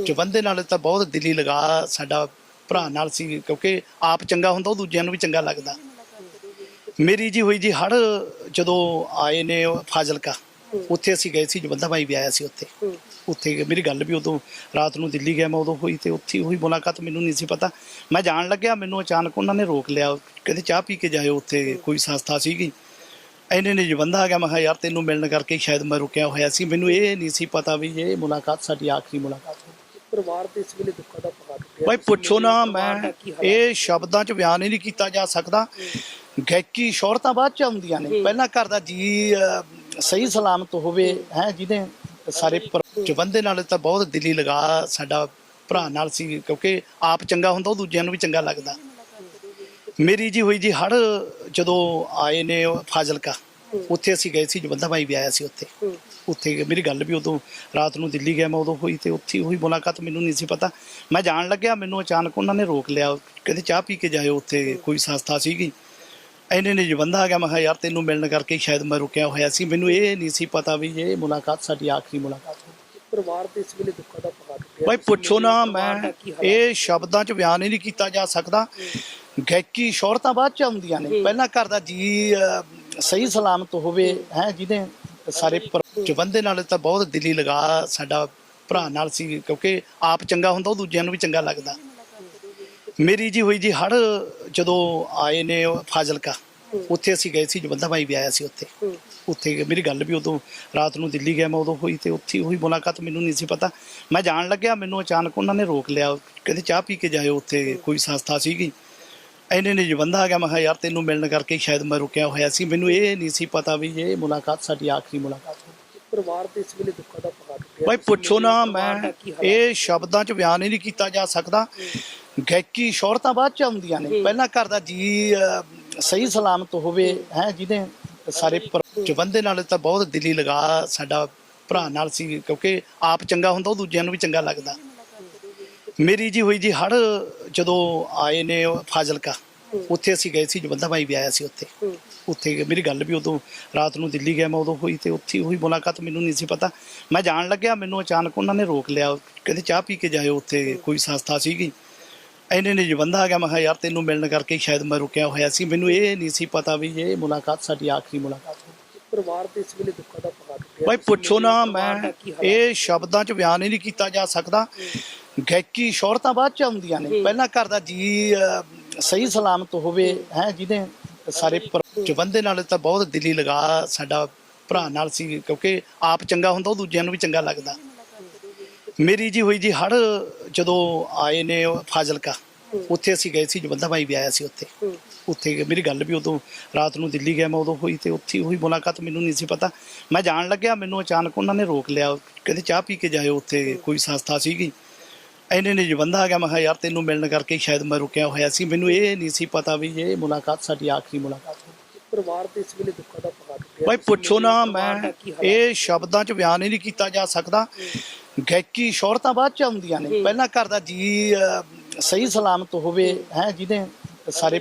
ਜਵੰਦੇ ਨਾਲ ਤਾਂ ਬਹੁਤ ਦਿਲੀ ਲਗਾ ਸਾਡਾ ਭਰਾ ਨਾਲ ਸੀ ਕਿਉਂਕਿ ਆਪ ਚੰਗਾ ਹੁੰਦਾ ਉਹ ਦੂਜਿਆਂ ਨੂੰ ਵੀ ਚੰਗਾ ਲੱਗਦਾ। ਮੇਰੀ ਜੀ ਹੋਈ ਜੀ ਹੜ ਜਦੋਂ ਆਏ ਨੇ ਉਹ ਫਾਜ਼ਿਲਕਾ ਉੱਥੇ ਅਸੀਂ ਗਏ ਸੀ ਜਵੰਦਾ ਭਾਈ ਵੀ ਆਇਆ ਸੀ ਉੱਥੇ। ਉੱਥੇ ਮੇਰੀ ਗੱਲ ਵੀ ਉਦੋਂ ਰਾਤ ਨੂੰ ਦਿੱਲੀ ਗਿਆ ਮੈਂ ਉਦੋਂ ਹੋਈ ਤੇ ਉੱਥੇ ਹੋਈ ਮੁਲਾਕਾਤ ਮੈਨੂੰ ਨਹੀਂ ਸੀ ਪਤਾ। ਮੈਂ ਜਾਣ ਲੱਗਿਆ ਮੈਨੂੰ ਅਚਾਨਕ ਉਹਨਾਂ ਨੇ ਰੋਕ ਲਿਆ ਕਹਿੰਦੇ ਚਾਹ ਪੀ ਕੇ ਜਾਇਓ ਉੱਥੇ ਕੋਈ ਸੰਸਥਾ ਸੀਗੀ। ਇਹਨੇ ਨੇ ਜਵੰਦਾ ਆ ਗਿਆ ਮੈਂ ਕਿਹਾ ਯਾਰ ਤੈਨੂੰ ਮਿਲਣ ਕਰਕੇ ਸ਼ਾਇਦ ਮੈਂ ਰੁਕਿਆ ਹੋਇਆ ਸੀ। ਮੈਨੂੰ ਇਹ ਨਹੀਂ ਸੀ ਪਤਾ ਵੀ ਇਹ ਮੁਲਾਕਾਤ ਸਾਡੀ ਆਖਰੀ ਮੁਲਾਕਾਤ ਪਰਿਵਾਰ ਤੇ ਇਸ ਵੇਲੇ ਦੁੱਖਾਂ ਦਾ ਪਹਾੜ ਟੁੱਟਿਆ ਭਾਈ ਪੁੱਛੋ ਨਾ ਮੈਂ ਇਹ ਸ਼ਬਦਾਂ 'ਚ ਬਿਆਨ ਹੀ ਨਹੀਂ ਕੀਤਾ ਜਾ ਸਕਦਾ। ਗਾਇਕੀ ਸ਼ੌਹਰਤਾਂ ਬਾਅਦ 'ਚ ਆਉਂਦੀਆਂ ਨੇ। ਪਹਿਲਾਂ ਘਰ ਦਾ ਜੀ ਸਹੀ ਸਲਾਮਤ ਹੋਵੇ ਹੈ ਜਿਹਨੇ ਸਾਰੇ ਜਵੰਦੇ ਨਾਲ ਤਾਂ ਬਹੁਤ ਦਿਲੀ ਲਗਾ ਸਾਡਾ ਭਰਾ ਨਾਲ ਸੀ ਕਿਉਂਕਿ ਆਪ ਚੰਗਾ ਹੁੰਦਾ ਉਹ ਦੂਜਿਆਂ ਨੂੰ ਵੀ ਚੰਗਾ ਲੱਗਦਾ। ਮੇਰੀ ਜੀ ਹੋਈ ਜੀ ਹੜ ਜਦੋਂ ਆਏ ਨੇ ਫਾਜ਼ਿਲਕਾ। ਉੱਥੇ ਅਸੀਂ ਗਏ ਸੀ ਜਵੰਦਾ ਭਾਈ ਵੀ ਆਇਆ ਸੀ ਉੱਥੇ। ਉੱਥੇ ਮੇਰੀ ਗੱਲ ਵੀ ਉਦੋਂ ਰਾਤ ਨੂੰ ਦਿੱਲੀ ਗਿਆ ਮੈਂ ਉਦੋਂ ਹੋਈ ਤੇ ਉੱਥੇ ਹੋਈ ਮੁਲਾਕਾਤ ਮੈਨੂੰ ਨਹੀਂ ਸੀ ਪਤਾ। ਮੈਂ ਜਾਣ ਲੱਗਿਆ ਮੈਨੂੰ ਅਚਾਨਕ ਉਹਨਾਂ ਨੇ ਰੋਕ ਲਿਆ। ਕਹਿੰਦੇ ਚਾਹ ਪੀ ਕੇ ਜਾਇਓ ਉੱਥੇ ਕੋਈ ਸੰਸਥਾ ਸੀਗੀ। ਇਹਨੇ ਨੇ ਜਵੰਦਾ ਆ ਗਿਆ ਮੈਂ ਕਿਹਾ ਯਾਰ ਤੈਨੂੰ ਮਿਲਣ ਕਰਕੇ ਸ਼ਾਇਦ ਮੈਂ ਰੁਕਿਆ ਹੋਇਆ ਸੀ। ਮੈਨੂੰ ਇਹ ਨਹੀਂ ਸੀ ਪਤਾ ਵੀ ਇਹ ਮੁਲਾਕਾਤ ਸਾਡੀ ਆਖਰੀ ਮੁਲਾਕਾਤ ਹੋਈ। ਪਰਿਵਾਰ ਤੇ ਇਸ ਵੇਲੇ ਦੁੱਖਾਂ ਦਾ ਪਹਾੜ ਟੁੱਟਿਆ ਭਾਈ ਪੁੱਛੋ ਨਾ ਮੈਂ ਇਹ ਸ਼ਬਦਾਂ 'ਚ ਬਿਆਨ ਹੀ ਨਹੀਂ ਕੀਤਾ ਜਾ ਸਕਦਾ। ਗਾਇਕੀ ਸ਼ੌਹਰਤਾਂ ਬਾਅਦ 'ਚ ਆਉਂਦੀਆਂ ਨੇ। ਪਹਿਲਾਂ ਘਰ ਦਾ ਜੀ ਸਹੀ ਸਲਾਮਤ ਹੋਵੇ, ਹੈ ਜਿਹਨੇ ਸਾਰੇ ਪਰ- ਜਵੰਦੇ ਨਾਲ ਤਾਂ ਬਹੁਤ ਦਿਲੀ ਲਗਾ ਸਾਡਾ ਭਰਾ ਨਾਲ ਸੀ, ਕਿਉਂਕਿ ਆਪ ਚੰਗਾ ਹੁੰਦਾ, ਉਹ ਦੂਜਿਆਂ ਨੂੰ ਵੀ ਚੰਗਾ ਲੱਗਦਾ। ਮੇਰੀ ਜੀ ਹੋਈ ਜੀ ਹੜ ਜਦੋਂ ਆਏ ਨੇ ਫਾਜ਼ਿਲਕਾ, ਉੱਥੇ ਅਸੀਂ ਗਏ ਸੀ, ਜਵੰਦਾ ਭਾਈ ਵੀ ਆਇਆ ਸੀ ਉੱਥੇ। ਉੱਥੇ ਮੇਰੀ ਗੱਲ ਵੀ ਉਦੋਂ ਰਾਤ ਨੂੰ ਦਿੱਲੀ ਗਿਆ, ਮੈਂ ਉਦੋਂ ਹੋਈ ਤੇ ਉੱਥੇ ਉਹੀ ਮੁਲਾਕਾਤ ਮੈਨੂੰ ਨਹੀਂ ਸੀ ਪਤਾ। ਮੈਂ ਜਾਣ ਲੱਗਿਆ, ਮੈਨੂੰ ਅਚਾਨਕ ਉਹਨਾਂ ਨੇ ਰੋਕ ਲਿਆ, ਕਹਿੰਦੇ ਚਾਹ ਪੀ ਕੇ ਜਾਇਓ ਉੱਥੇ, ਕੋਈ ਸੰਸਥਾ ਸੀਗੀ। ਇਹਨੇ ਨੇ ਜਵੰਦਾ ਆ ਗਿਆ ਮੈਂ ਕਿਹਾ ਯਾਰ ਤੈਨੂੰ ਮਿਲਣ ਕਰਕੇ ਸ਼ਾਇਦ ਮੈਂ ਰੁਕਿਆ ਹੋਇਆ ਸੀ। ਮੈਨੂੰ ਇਹ ਨਹੀਂ ਸੀ ਪਤਾ ਵੀ ਇਹ ਮੁਲਾਕਾਤ ਸਾਡੀ ਆਖਰੀ ਮੁਲਾਕਾਤ ਹੋਈ। ਪਰਿਵਾਰ ਤੇ ਇਸ ਵੇਲੇ ਦੁੱਖਾਂ ਦਾ ਪਹਾੜ ਟੁੱਟਿਆ ਭਾਈ ਪੁੱਛੋ ਨਾ ਮੈਂ ਇਹ ਸ਼ਬਦਾਂ 'ਚ ਬਿਆਨ ਹੀ ਨਹੀਂ ਕੀਤਾ ਜਾ ਸਕਦਾ। ਗਾਇਕੀ ਸ਼ੌਹਰਤਾਂ ਬਾਅਦ 'ਚ ਆਉਂਦੀਆਂ ਨੇ। ਪਹਿਲਾਂ ਘਰ ਦਾ ਜੀ ਸਹੀ ਸਲਾਮਤ ਹੋਵੇ ਹੈ ਜਿਹਨੇ ਸਾਰੇ ਜਵੰਦੇ ਨਾਲ ਤਾਂ ਬਹੁਤ ਦਿਲੀ ਲਗਾ ਸਾਡਾ ਭਰਾ ਨਾਲ ਸੀ ਕਿਉਂਕਿ ਆਪ ਚੰਗਾ ਹੁੰਦਾ ਉਹ ਦੂਜਿਆਂ ਨੂੰ ਵੀ ਚੰਗਾ ਲੱਗਦਾ। ਮੇਰੀ ਜੀ ਹੋਈ ਜੀ ਹੜ ਜਦੋਂ ਆਏ ਨੇ ਫਾਜ਼ਿਲਕਾ। ਉੱਥੇ ਅਸੀਂ ਗਏ ਸੀ ਜਵੰਦਾ ਭਾਈ ਵੀ ਆਇਆ ਸੀ ਉੱਥੇ। ਉੱਥੇ ਮੇਰੀ ਗੱਲ ਵੀ ਉਦੋਂ ਰਾਤ ਨੂੰ ਦਿੱਲੀ ਗਿਆ ਮੈਂ ਉਦੋਂ ਹੋਈ ਤੇ ਉੱਥੇ ਹੋਈ ਮੁਲਾਕਾਤ ਮੈਨੂੰ ਨਹੀਂ ਸੀ ਪਤਾ। ਮੈਂ ਜਾਣ ਲੱਗਿਆ ਮੈਨੂੰ ਅਚਾਨਕ ਉਹਨਾਂ ਨੇ ਰੋਕ ਲਿਆ। ਕਹਿੰਦੇ ਚਾਹ ਪੀ ਕੇ ਜਾਇਓ ਉੱਥੇ ਕੋਈ ਸੰਸਥਾ ਸੀਗੀ। ਇਹਨੇ ਨੇ ਜਵੰਦਾ ਆ ਗਿਆ ਮੈਂ ਕਿਹਾ ਯਾਰ ਤੈਨੂੰ ਮਿਲਣ ਕਰਕੇ ਸ਼ਾਇਦ ਮੈਂ ਰੁਕਿਆ ਹੋਇਆ ਸੀ। ਮੈਨੂੰ ਇਹ ਨਹੀਂ ਸੀ ਪਤਾ ਵੀ ਇਹ ਮੁਲਾਕਾਤ ਸਾਡੀ ਆਖਰੀ ਮੁਲਾਕਾਤ ਹੋਈ। ਪਰਿਵਾਰ ਤੇ ਇਸ ਵੇਲੇ ਦੁੱਖਾਂ ਦਾ ਪਹਾੜ ਟੁੱਟਿਆ ਭਾਈ ਪੁੱਛੋ ਨਾ ਮੈਂ ਇਹ ਸ਼ਬਦਾਂ 'ਚ ਬਿਆਨ ਹੀ ਨਹੀਂ ਕੀਤਾ ਜਾ ਸਕਦਾ। ਗਾਇਕੀ ਸ਼ੌਹਰਤਾਂ ਬਾਅਦ 'ਚ ਆਉਂਦੀਆਂ ਨੇ। ਪਹਿਲਾਂ ਘਰ ਦਾ ਜੀ ਸਹੀ ਸਲਾਮਤ ਹੋਵੇ, ਹੈ ਜਿਹਨੇ ਸਾਰੇ ਜਵੰਦੇ ਨਾਲ ਤਾਂ ਬਹੁਤ ਦਿਲੀ ਲਗਾ ਸਾਡਾ ਭਰਾ ਨਾਲ ਸੀ, ਕਿਉਂਕਿ ਆਪ ਚੰਗਾ ਹੁੰਦਾ, ਉਹ ਦੂਜਿਆਂ ਨੂੰ ਵੀ ਚੰਗਾ ਲੱਗਦਾ। ਮੇਰੀ ਜੀ ਹੋਈ ਜੀ ਹੜ ਜਦੋਂ ਆਏ ਨੇ ਫਾਜ਼ਿਲਕਾ, ਉੱਥੇ ਅਸੀਂ ਗਏ ਸੀ, ਜਵੰਦਾ ਭਾਈ ਵੀ ਆਇਆ ਸੀ ਉੱਥੇ। ਉੱਥੇ ਮੇਰੀ ਗੱਲ ਵੀ ਉਦੋਂ ਰਾਤ ਨੂੰ ਦਿੱਲੀ ਗਿਆ, ਮੈਂ ਉਦੋਂ ਹੋਈ ਤੇ ਉੱਥੇ ਉਹੀ ਮੁਲਾਕਾਤ ਮੈਨੂੰ ਨਹੀਂ ਸੀ ਪਤਾ। ਮੈਂ ਜਾਣ ਲੱਗਿਆ, ਮੈਨੂੰ ਅਚਾਨਕ ਉਹਨਾਂ ਨੇ ਰੋਕ ਲਿਆ, ਕਹਿੰਦੇ ਚਾਹ ਪੀ ਕੇ ਜਾਇਓ ਉੱਥੇ, ਕੋਈ ਸੰਸਥਾ ਸੀਗੀ। ਇਹਨੇ ਨੇ ਜਵੰਦਾ ਆ ਗਿਆ ਮੈਂ ਕਿਹਾ ਯਾਰ ਤੈਨੂੰ ਮਿਲਣ ਕਰਕੇ ਸ਼ਾਇਦ ਮੈਂ ਰੁਕਿਆ ਹੋਇਆ ਸੀ। ਮੈਨੂੰ ਇਹ ਨਹੀਂ ਸੀ ਪਤਾ ਵੀ ਇਹ ਮੁਲਾਕਾਤ ਸਾਡੀ ਆਖਰੀ ਮੁਲਾਕਾਤ ਹੋਈ। ਪਰਿਵਾਰ ਤੇ ਇਸ ਵੇਲੇ ਦੁੱਖਾਂ ਦਾ ਪਹਾੜ ਟੁੱਟਿਆ ਭਾਈ ਪੁੱਛੋ ਨਾ ਮੈਂ ਇਹ ਸ਼ਬਦਾਂ 'ਚ ਬਿਆਨ ਹੀ ਨਹੀਂ ਕੀਤਾ ਜਾ ਸਕਦਾ। ਗਾਇਕੀ ਸ਼ੌਹਰਤਾਂ ਬਾਅਦ 'ਚ ਆਉਂਦੀਆਂ ਨੇ। ਪਹਿਲਾਂ ਘਰ ਦਾ ਜੀ ਸਹੀ ਸਲਾਮਤ ਹੋਵੇ ਹੈ ਜਿਹਨੇ ਸਾਰੇ